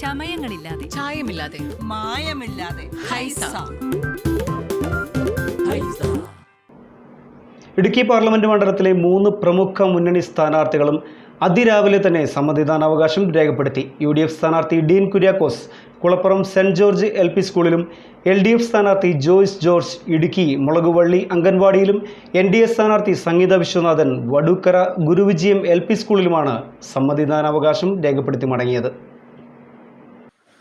ചമയങ്ങളില്ലാതെ. ചായമില്ലാതെ. മായമില്ലാതെ. ഹൈസ. ഇടുക്കി പാർലമെന്റ് മണ്ഡലത്തിലെ മൂന്ന് പ്രമുഖ മുന്നണി സ്ഥാനാർത്ഥികളും അതിരാവിലെ തന്നെ സമ്മതിദാനാവകാശം രേഖപ്പെടുത്തി. യു ഡി എഫ് സ്ഥാനാർത്ഥി Dean Kuriakose Kulappuram saint George L P സ്കൂളിലും എൽ ഡി എഫ് സ്ഥാനാർത്ഥി ജോയ്സ് ജോർജ് ഇടുക്കി മുളകുവള്ളി അംഗൻവാടിയിലും എൻ ഡി എ സ്ഥാനാർത്ഥി സംഗീത വിശ്വനാഥൻ വടുക്കര ഗുരുവിജയം എൽ പി സ്കൂളിലുമാണ് സമ്മതിദാനാവകാശം രേഖപ്പെടുത്തി മടങ്ങിയത്.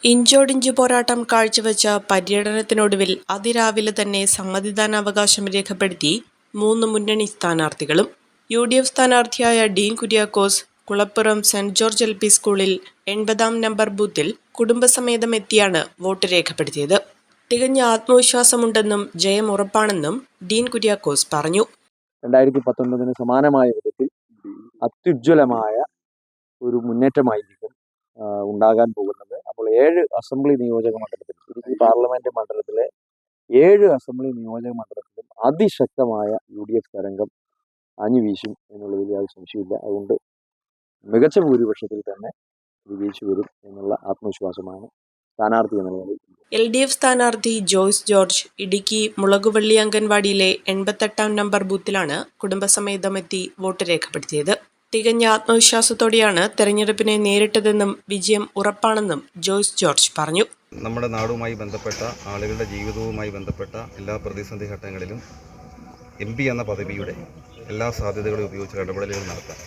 ഇഞ്ചോടിഞ്ച് പോരാട്ടം കാഴ്ചവെച്ച പര്യടനത്തിനൊടുവിൽ അതിരാവിലെ തന്നെ സമ്മതിദാനാവകാശം രേഖപ്പെടുത്തി മൂന്ന് മുന്നണി സ്ഥാനാർത്ഥികളും U D F സ്ഥാനാർത്ഥിയായ Dean Kuriakose Kulappuram saint George L P സ്കൂളിൽ എൺപതാം നമ്പർ ബൂത്തിൽ കുടുംബസമേതം എത്തിയാണ് വോട്ട് രേഖപ്പെടുത്തിയത്. തികഞ്ഞ ആത്മവിശ്വാസമുണ്ടെന്നും ജയം ഉറപ്പാണെന്നും ഡീൻ കുര്യാക്കോസ് പറഞ്ഞു. രണ്ടായിരത്തി പത്തൊൻപതിന് സമാനമായ വിധത്തിൽ അത്യുജ്വലമായ ഒരു മുന്നേറ്റമായിരിക്കും ഉണ്ടാകാൻ പോകുന്നത്. അപ്പോൾ ഏഴ് അസംബ്ലി നിയോജക മണ്ഡലത്തിൽ ഇടുക്കി പാർലമെന്റ് മണ്ഡലത്തിലെ ഏഴ് അസംബ്ലി നിയോജക മണ്ഡലത്തിലും അതിശക്തമായ യു ഡി എഫ് തരംഗം അഞ്ഞുവീശും എന്നുള്ളതിൽ യാതൊരു സംശയമില്ല അതുകൊണ്ട് മികച്ച ഭൂരിപക്ഷത്തിൽ തന്നെ വിജയിച്ചു വരും എന്നുള്ള ആത്മവിശ്വാസമാണ് സ്ഥാനാർത്ഥി എന്ന നിലയിൽ. എൽ ഡി എഫ് സ്ഥാനാർത്ഥി ജോയ്സ് ജോർജ് ഇടുക്കി മുളകുവള്ളി അംഗൻവാടിയിലെ എൺപത്തെട്ടാം നമ്പർ ബൂത്തിലാണ് കുടുംബസമേതമെത്തി വോട്ട് രേഖപ്പെടുത്തിയത്. തികഞ്ഞ ആത്മവിശ്വാസത്തോടെയാണ് തെരഞ്ഞെടുപ്പിനെ നേരിട്ടതെന്നും വിജയം ഉറപ്പാണെന്നും ജോയ്സ് ജോർജ് പറഞ്ഞു. നമ്മുടെ നാടുമായി ബന്ധപ്പെട്ട ആളുകളുടെ ജീവിതവുമായി ബന്ധപ്പെട്ട എല്ലാ പ്രതിസന്ധി ഘട്ടങ്ങളിലും എം പി എന്ന പദവിയുടെ എല്ലാ സാധ്യതകളും ഉപയോഗിച്ച് ഇടപെടലുകൾ നടത്താൻ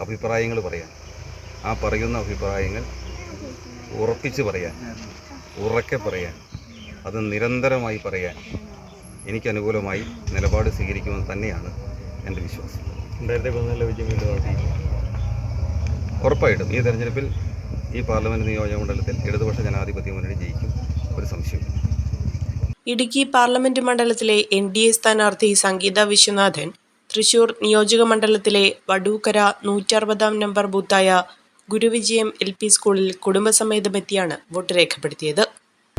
അഭിപ്രായങ്ങൾ പറയാം ആ പറയുന്ന അഭിപ്രായങ്ങൾ ഉറപ്പിച്ച് പറയാൻ ഉറക്കെ പറയാൻ അത് നിരന്തരമായി പറയാൻ എനിക്ക് അനുകൂലമായി നിലപാട് സ്വീകരിക്കുമെന്ന് തന്നെയാണ് എന്റെ വിശ്വാസം. രണ്ടായിരത്തി പതിനാലിലെ വിജയം വീണ്ടും ഉറപ്പായിട്ടും ഈ തെരഞ്ഞെടുപ്പിൽ ഈ പാർലമെന്റ് നിയോജക മണ്ഡലത്തിൽ ഇടതുപക്ഷ ജനാധിപത്യ മുന്നണി ജയിക്കും. ഒരു സംശയം. ഇടുക്കി പാർലമെന്റ് മണ്ഡലത്തിലെ എൻ ഡി എ സ്ഥാനാർത്ഥി സംഗീത വിശ്വനാഥൻ തൃശൂർ നിയോജക മണ്ഡലത്തിലെ വടൂക്കര നൂറ്ററുപതാം നമ്പർ ബൂത്തായ ഗുരുവിജയം എൽ പി സ്കൂളിൽ കുടുംബസമേതമെത്തിയാണ് വോട്ട് രേഖപ്പെടുത്തിയത്.